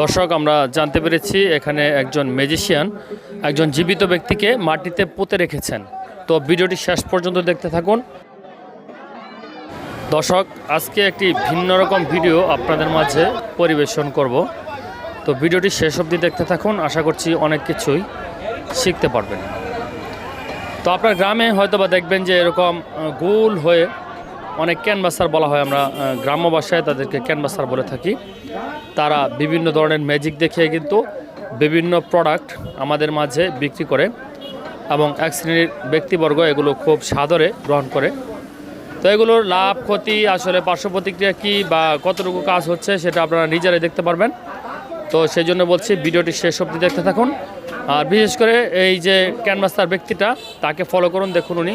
দর্শক, আমরা জানতে পেরেছি এখানে একজন ম্যাজিশিয়ান একজন জীবিত ব্যক্তিকে মাটিতে পুঁতে রেখেছেন। তো ভিডিওটি শেষ পর্যন্ত দেখতে থাকুন। দর্শক, আজকে একটি ভিন্ন রকম ভিডিও আপনাদের মাঝে পরিবেশন করব। তো ভিডিওটি শেষ অবধি দেখতে থাকুন, আশা করছি অনেক কিছুই শিখতে পারবেন। তো আপনার গ্রামে হয়তো বা দেখবেন যে এরকম গোল হয়ে অনেক ক্যানভাসার বলা হয় আমরা গ্রাম্য ভাষায় তাদেরকে ক্যানভাসার বলে থাকি। তারা বিভিন্ন ধরনের ম্যাজিক দেখিয়ে কিন্তু বিভিন্ন প্রোডাক্ট আমাদের মাঝে বিক্রি করে এবং এক শ্রেণির ব্যক্তিবর্গ এগুলো খুব সাদরে গ্রহণ করে। তো এগুলোর লাভ, ক্ষতি, আসলে পার্শ্ব প্রতিক্রিয়া কী বা কতটুকু কাজ হচ্ছে সেটা আপনারা নিজেরাই দেখতে পারবেন। তো সেই জন্য বলছি, ভিডিওটি শেষ অবধি দেখতে থাকুন। আর বিশেষ করে এই যে ক্যানভাসার ব্যক্তিটা, তাকে ফলো করুন, দেখুন উনি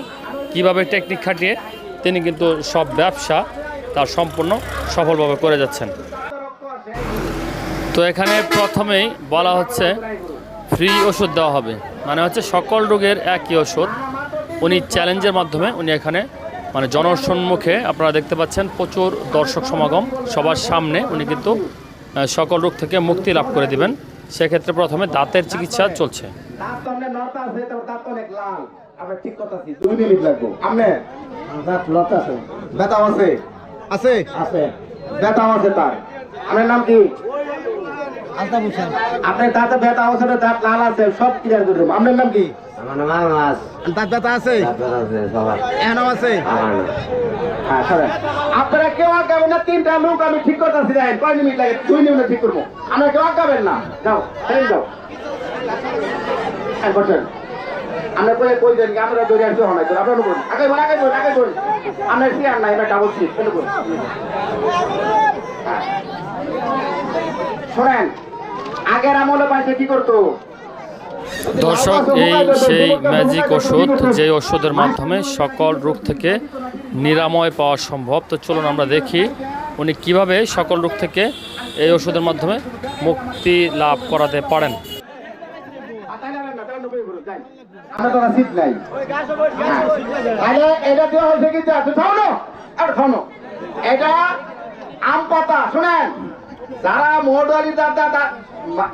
কীভাবে টেকনিক খাটিয়ে তিনি কিন্তু সব ব্যবসা তার সম্পূর্ণ সফলভাবে করে যাচ্ছেন। তো এখানে প্রথমেই বলা হচ্ছে, ফ্রি ওষুধ দেওয়া হবে। মানে হচ্ছে সকল রোগের একই ওষুধ। উনি চ্যালেঞ্জের মাধ্যমে উনি এখানে মানে জনসম্মুখে আপনারা দেখতে পাচ্ছেন প্রচুর দর্শক সমাগম। সবার সামনে উনি কিন্তু সকল রোগ থেকে মুক্তি লাভ করে দিবেন। সেক্ষেত্রে প্রথমে দাঁতের চিকিৎসা চলছে। আছে। আমরা দুই মিনিট লাগবো। আপনি? লতা আছে। আছে। আছে? আছে। আছে তার। আপনার নাম কি? আপনার দাঁতে ব্যথা আছে দাঁত লাল আছে সব ক্লিয়ার করে দেবো। আপনার নাম কি? আমার নাম মাছ দাঁত ব্যথা আছে? ডাক্তার আছে সবার। এখনও আছে? না। হ্যাঁ আপনারা কেউ আঁকাবেন না তিনটা লোক আমি ঠিক করতেছি দেখেন। কয় মিনিট লাগে? দুই মিনিট ঠিক করব। আপনারা কেউ আঁকাবেন না? যাও ট্রেন যাও। এক বছর। আমরা কই কই দেন কি আমরা দৌড়ে আসতে হয় আপনারা বলুন আগে বলুন আগে বলুন আগে বলুন। আমরা সিয়ার নাই আমরা ডাবল সিট কেন বলুন। হ্যাঁ। শোনেন আগের আমলে পাইছে কি করতো? দর্শক এই সেই ম্যাজিক ওষুধ যে ওষুধের মাধ্যমে সকল রোগ থেকে নিরাময় পাওয়া সম্ভব। তো চলুন আমরা দেখি উনি কীভাবে সকল রোগ থেকে এই ওষুধের মাধ্যমে মুক্তি লাভ করাতে পারেন। আমরা তো সিট নাই। এটা দেওয়া হয়েছে কি তুই খাও না আর খাও না এটা আম পাতা, শুনেন? যারা দাঁত দাঁত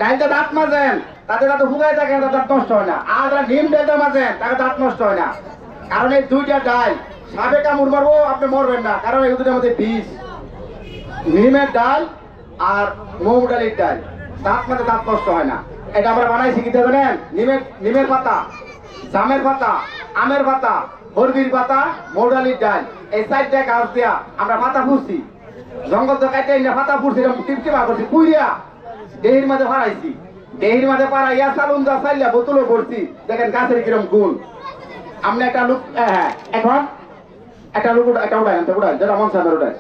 ডাইলটা দাঁত মাজেন, তাদের দাঁত ফুগাই থাকে দাঁত নষ্ট হয় না। আর যারা নিম ডাইলটা মাজেন, তাদের দাঁত নষ্ট হয় না। কারণ এই দুইটা ডাল সাপে কামড় মারবো, আপনি মরবেন না। কারণ এই দুটোর মধ্যে বিষ, নিমের ডাল আর মৌ ডালের ডাল দাঁত মাঝে দাঁত নষ্ট হয় না। এটা আমরা বানাইছি কি জানেন নিমের নিমের পাতা, জামের পাতা, আমের পাতা হরবির পাতা, মৌডালির ডাল। এই চারটা গাছ দিয়া আমরা পাতা ফুরছি জঙ্গল তো কাটে না, পাতা ফুরছি টিপটিপা করছি পুইয়া দেহির মাঝে ফাড়াইছি। দেহির মাঝে পাড়াইয়া চালুন যা চাইলা বোতলও করছি দেখেন গাছের কিরম গুণ। আপনি একটা লুক হ্যাঁ এখন একটা লুক একটা উঠায় একটা উঠায় যেটা মন উঠায়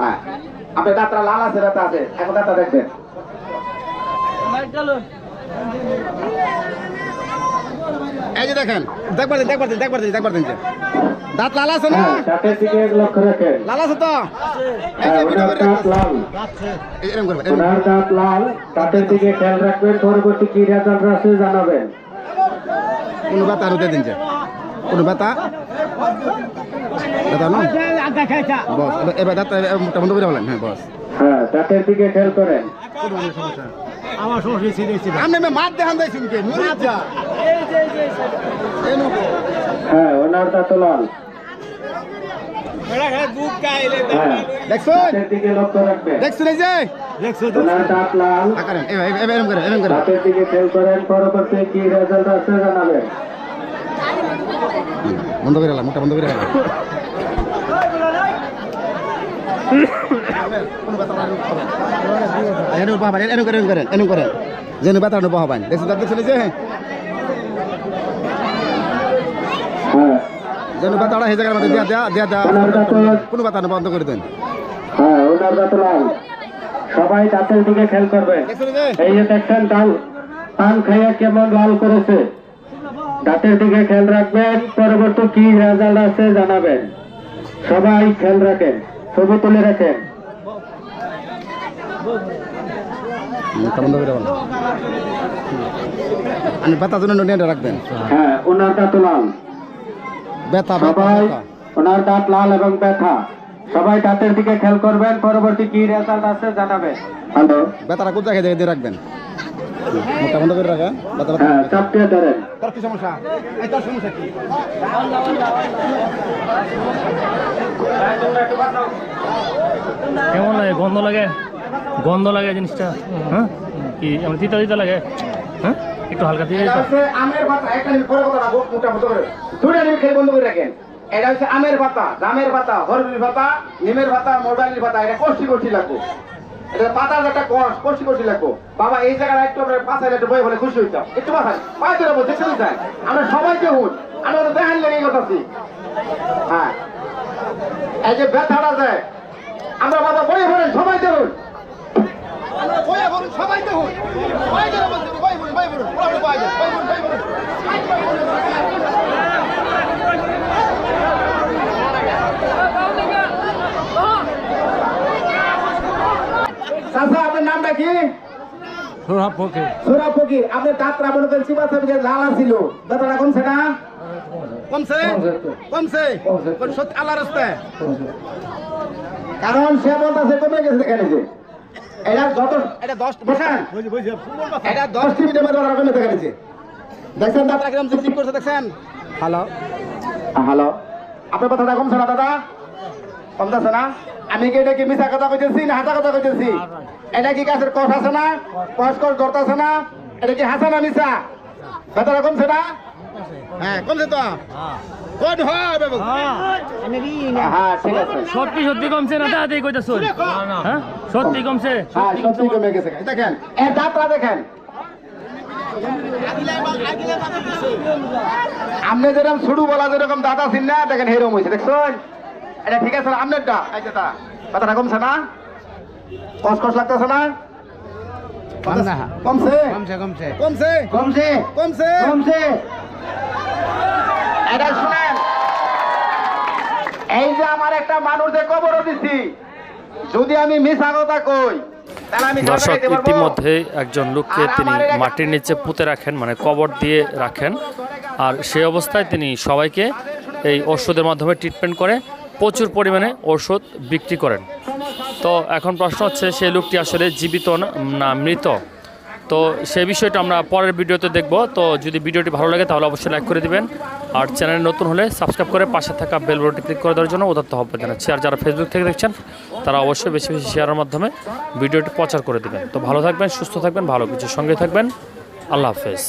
হ্যাঁ আপনার দাঁতটা লাল আছে দাঁত আছে, এখন দাঁতটা দেখবেন। এই যে দেখেন দেখবার দিন দেখবার দিন দেখবার দিন দেখবার দিন যে। দাঁত লাল আছে না? দাঁতের দিকে রাখেন। লাল আছে তো? এই হ্যাঁ, যে ভিডিও ওনার করে দাঁত লাল। এই এরকম করবেন ওনার দাঁত লাল। দাঁতের দিকে খেয়াল রাখবেন পরবর্তী কি রেজাল্ট আছে জানাবেন। কোনো ব্যথা আর দিন যে। কোনো না বস এবার- দাঁত করে বলেন হ্যাঁ বস। হ্যাঁ দাঁতের দিকে খেয়াল করেন। আমি মাত দেখান দেয় শুনকে মরিচ যা এই নুকো। হ্যাঁ ওনার দাঁত লাল হ্যাঁ দেখছেন দাঁতের দিকে লক্ষ্য রাখবেন দেখছেন এই যে ওনার দাঁত লাল আ, করেন এবার এবার এরকম করেন এরকম করেন দাঁতের দিকে খেয়াল করেন পরবর্তী কি রেজাল্ট আছে জানাবেন বন্ধ করে গেলাম বন্ধ করে গেলাম পাবেন এনে করেন করেন এনে করেন যেন দেখছেন দাঁত দেখছেন যে। যেন জায়গার মধ্যে দিয়া দেয়া দেয়া দেয়া। কোনো বন্ধ করে দেন। হ্যাঁ ওনার সবাই দাঁতের দিকে করবেন দেখছেন এই যে। দেখছেন ডাল পান খাইয়া কেমন লাল করেছে। দাঁতের দিকে খেয়াল রাখবেন পরবর্তী কি রেজাল্ট আছে জানাবেন। সবাই খেয়াল রাখেন ছবি তুলে রাখেন। ব্যথার জন্য নিয়ে রাখবেন। হ্যাঁ ওনার দাঁত লাল। ব্যথা সবাই ওনার দাঁত লাল এবং ব্যথা সবাই দাঁতের দিকে খেয়াল করবেন পরবর্তী কি রেজাল্ট আছে জানাবেন হ্যালো? বেতারা কোন জায়গায় দিয়ে রাখবেন? করে রাখা হ্যাঁ চাপতে ধরেন। তোর কি সমস্যা? এই তোর সমস্যা কি? কেমন লাগে? গন্ধ লাগে? গন্ধ লাগে জিনিসটা হ্যাঁ? কি তিতা তিতা লাগে হ্যাঁ? একটু হালকা দিয়ে আমের পাতা, একটা পরে কথা মুখটা বন্ধ করে। দুটা মিনিট খেলে বন্ধ করে রাখেন। এটা হচ্ছে আমের পাতা, জামের পাতা হরবির পাতা, নিমের পাতা মোবাইলের পাতা, এটা কষ্টি কষ্টি লাগবো। এটা পাতার একটা কষ কষ্টি কষ্টি লাগবো। বাবা, এই জায়গায় একটু আমরা পাশে একটু বই বলে খুশি হইতাম। একটু পাশায় পায়ে ধরে বলছে শুনি যায় আমরা সবাইকে হুন। আমরা দেখান লেগে কথা হ্যাঁ। এই যে ব্যথাটা যায় আমরা বাবা বই ভরেন সবাই দেখুন বইয়ে ভরুন সবাই দেখুন। বই ধরে বলছি বই ভরুন বই ভরুন পুরো বই ভরুন বই ভরুন বই ভরুন চাচা আপনার নামটা কি? সোরা ফকির। আপনার দাঁতরা মনে করেন চিবা সাবিকে লালা ছিল দাঁতরা কমছে না? কমছে কমছে। সত্যি আল্লাহ রাস্তায়? কারণ সে বলতেছে কমে গেছে এখানে যে। এটা যত এটা দশ বসান। এটা দশ মিনিটের মধ্যে ওরা কমে দেখা গেছে দেখছেন দাঁতরা কিরম চিপ করছে দেখছেন? হ্যালো। হ্যালো। আপনার কথাটা কমছে না দাদা। কমতেছে না আমি কি এটা কি মিশা কথা কইতেছি না হাসা কথা কইতেছি? এটা কি গাছের কষ আছে না? কষ কষ ধরতেছে না? এটা কি হাসা না মিশা কথাটা কমছে না হ্যাঁ কমছে তো। কোন হয় বাবু হ্যাঁ। ঠিক আছে। সত্যি সত্যি কমছে না তাড়াতাড়ি কইতাছ। হ্যাঁ সত্যি কমছে হ্যাঁ সত্যি কমে গেছে। দেখেন এর দাঁতটা দেখেন। আপনি যেরকম শুরু বলা যেরকম দাদা ছিল না দেখেন হেরম হয়েছে দেখছেন? এটা ঠিক আছে আপনারটা তা কথাটা কমছে না? কষ্ট কষ্ট লাগতেছে না? কমছে কমছে? কমছে কমছে। কমছে? কমছে। এটা শুনেন এই যে আমার একটা মানুষের কবরও দিছি যদি আমি মিশা কথা কই দর্শক ইতিমধ্যে একজন লোককে তিনি মাটির নিচে পুঁতে রাখেন মানে কবর দিয়ে রাখেন। আর সেই অবস্থায় তিনি সবাইকে এই ওষুধের মাধ্যমে ট্রিটমেন্ট করে প্রচুর পরিমাণে ওষুধ বিক্রি করেন। তো এখন প্রশ্ন হচ্ছে সেই লোকটি আসলে জীবিত না মৃত? তো সেই বিষয়টা আমরা পরের ভিডিওতে দেখব তো যদি ভিডিওটি ভালো লাগে তাহলে অবশ্যই লাইক করে দিবেন আর চ্যানেল নতুন হলে সাবস্ক্রাইব করে পাশে থাকা বেল বটনটি ক্লিক করে দেওয়ার জন্য উদাত্ত হবে জানাচ্ছি আর যারা ফেসবুক থেকে দেখছেন তারা অবশ্যই বেশি বেশি শেয়ারের মাধ্যমে ভিডিওটি প্রচার করে দেবেন তো ভালো থাকবেন সুস্থ থাকবেন ভালো কিছু সঙ্গে থাকবেন আল্লাহ হাফেজ